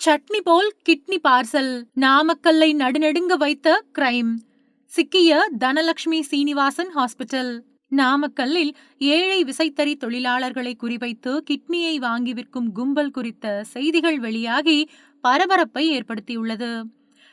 சட்னி போல் kidney parcel நாமக்கல்லை நடுநெடுங்க வைத்த கிரைம் சிக்கிய தனலட்சுமி சீனிவாசன் ஹாஸ்பிட்டல் நாமக்கல்லில் ஏழை விசைத்தறி தொழிலாளர்களை குறிவைத்து கிட்னியை வாங்கி விற்கும் கும்பல் குறித்த செய்திகள் வெளியாகி பரபரப்பை ஏற்படுத்தியுள்ளது.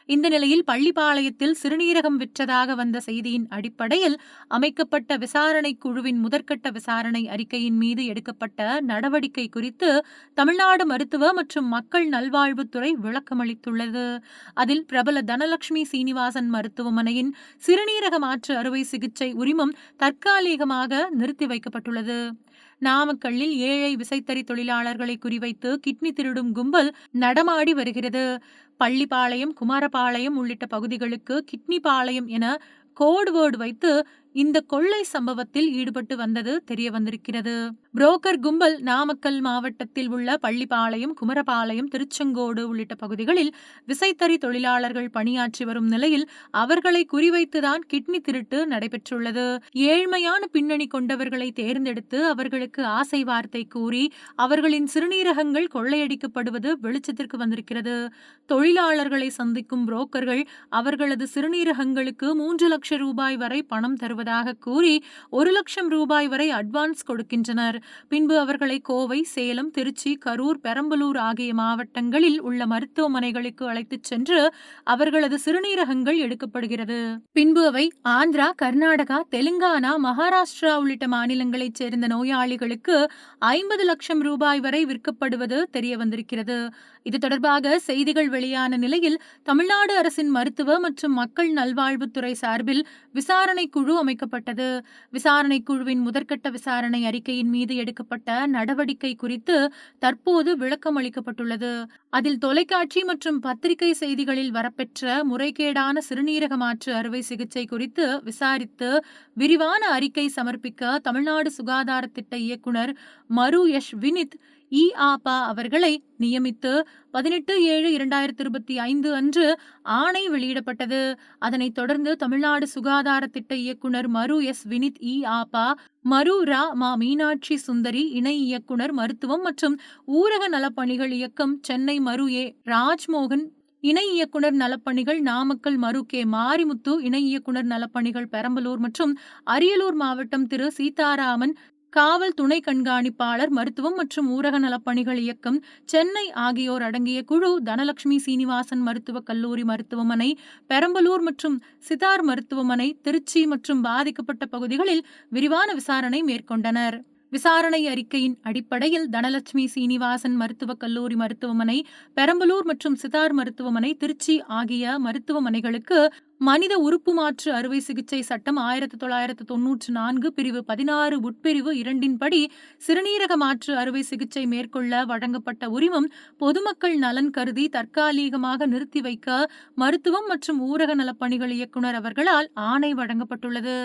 இந்த நிலையில் பள்ளிப்பாளையத்தில் சிறுநீரகம் விற்றதாக வந்த செய்தியின் அடிப்படையில் அமைக்கப்பட்ட விசாரணை குழுவின் முதற்கட்ட விசாரணை அறிக்கையின் மீது எடுக்கப்பட்ட நடவடிக்கை குறித்து தமிழ்நாடு மருத்துவ மற்றும் மக்கள் நல்வாழ்வுத்துறை விளக்கமளித்துள்ளது. அதில் பிரபல தனலட்சுமி சீனிவாசன் மருத்துவமனையின் சிறுநீரக மாற்று அறுவை சிகிச்சை உரிமம் தற்காலிகமாக நிறுத்தி வைக்கப்பட்டுள்ளது. நாமக்கல்லில் ஏழை விசைத்தறி தொழிலாளர்களை குறிவைத்து கிட்னி திருடும் கும்பல் நடமாடி வருகிறது. பள்ளிப்பாளையம் குமாரபாளையம் உள்ளிட்ட பகுதிகளுக்கு கிட்னி பாளையம் என கோடு வேர்டு வைத்து இந்த கொள்ளை சம்பவத்தில் ஈடுபட்டு வந்தது தெரிய வந்திருக்கிறது. புரோக்கர் கும்பல் நாமக்கல் மாவட்டத்தில் உள்ள பள்ளிப்பாளையம் குமரபாளையம் திருச்செங்கோடு உள்ளிட்ட பகுதிகளில் விசைத்தறி தொழிலாளர்கள் பணியாற்றி வரும் நிலையில் அவர்களை குறிவைத்துதான் கிட்னி திருட்டு நடைபெற்றுள்ளது. ஏழ்மையான பின்னணி கொண்டவர்களை தேர்ந்தெடுத்து அவர்களுக்கு ஆசை வார்த்தை கூறி அவர்களின் சிறுநீரகங்கள் கொள்ளையடிக்கப்படுவது வெளிச்சத்திற்கு வந்திருக்கிறது. தொழிலாளர்களை சந்திக்கும் புரோக்கர்கள் அவர்களது சிறுநீரகங்களுக்கு மூன்று லட்சம் ரூபாய் வரை பணம் தருவது இருப்பதாக கூறி ஒரு லட்சம் ரூபாய் வரை அட்வான்ஸ் கொடுக்கின்றனர். பின்பு அவர்களை கோவை சேலம் திருச்சி கரூர் பெரம்பலூர் ஆகிய மாவட்டங்களில் உள்ள மருத்துவமனைகளுக்கு அழைத்துச் சென்று அவர்களது சிறுநீரகங்கள் எடுக்கப்படுகிறது. பின்பு அவை ஆந்திரா கர்நாடகா தெலுங்கானா மகாராஷ்டிரா உள்ளிட்ட மாநிலங்களைச் சேர்ந்த நோயாளிகளுக்கு ஐம்பது லட்சம் ரூபாய் வரை விற்கப்படுவது தெரிய வந்திருக்கிறது இது தொடர்பாக செய்திகள் வெளியான நிலையில் தமிழ்நாடு அரசின் மருத்துவ மற்றும் மக்கள் நல்வாழ்வுத்துறை சார்பில் விசாரணை குழு அமைக்கப்பட்டது விசாரணை குழுவின் முதற்கட்ட விசாரணை அறிக்கையின் மீது எடுக்கப்பட்ட நடவடிக்கை குறித்து தற்போது விளக்கம் அளிக்கப்பட்டுள்ளது. அதில் தொலைக்காட்சி மற்றும் பத்திரிகை செய்திகளில் வரப்பெற்ற முறைகேடான சிறுநீரக மாற்று அறுவை சிகிச்சை குறித்து விசாரித்து விரிவான அறிக்கை சமர்ப்பிக்க தமிழ்நாடு சுகாதார திட்ட இயக்குனர் மரு யஷ் வினித் இ ஆபா அவர்களை நியமித்து பதினெட்டு ஏழு இரண்டாயிரத்தி இருபத்தி ஐந்து அன்று ஆணை வெளியிடப்பட்டது. அதனைத் தொடர்ந்து தமிழ்நாடு சுகாதார திட்ட இயக்குனர் மரு எஸ் வினித் இ ஆபா மரு ரா மா மீனாட்சி சுந்தரி இணை இயக்குனர் மருத்துவம் மற்றும் ஊரக நலப்பணிகள் இயக்கம் சென்னை மரு ஏ ராஜ்மோகன் இணை இயக்குனர் நலப்பணிகள் நாமக்கல் மரு கே மாரிமுத்து இணை இயக்குனர் நலப்பணிகள் பெரம்பலூர் மற்றும் அரியலூர் மாவட்டம் திரு சீதாராமன் காவல் துணை கண்காணிப்பாளர் மருத்துவம் மற்றும் ஊரக நலப்பணிகள் இயக்கம் சென்னை ஆகியோர் அடங்கிய குழு தனலட்சுமி சீனிவாசன் மருத்துவக் கல்லூரி மருத்துவமனை பெரம்பலூர் மற்றும் சிதார் மருத்துவமனை திருச்சி மற்றும் பாதிக்கப்பட்ட பகுதிகளில் விரிவான விசாரணை மேற்கொண்டனர். விசாரணை அறிக்கையின் அடிப்படையில் தனலட்சுமி சீனிவாசன் மருத்துவக் கல்லூரி மருத்துவமனை பெரம்பலூர் மற்றும் சிதார் மருத்துவமனை திருச்சி ஆகிய மருத்துவமனைகளுக்கு மனித உறுப்பு மாற்று அறுவை சிகிச்சை சட்டம் ஆயிரத்தி தொள்ளாயிரத்து தொன்னூற்று நான்கு பிரிவு பதினாறு உட்பிரிவு இரண்டின்படி சிறுநீரக மாற்று அறுவை சிகிச்சை மேற்கொள்ள வழங்கப்பட்ட உரிமம் பொதுமக்கள் நலன் கருதி தற்காலிகமாக நிறுத்தி வைக்க மருத்துவம் மற்றும் ஊரக நலப்பணிகள் இயக்குனர் அவர்களால் ஆணை வழங்கப்பட்டுள்ளது.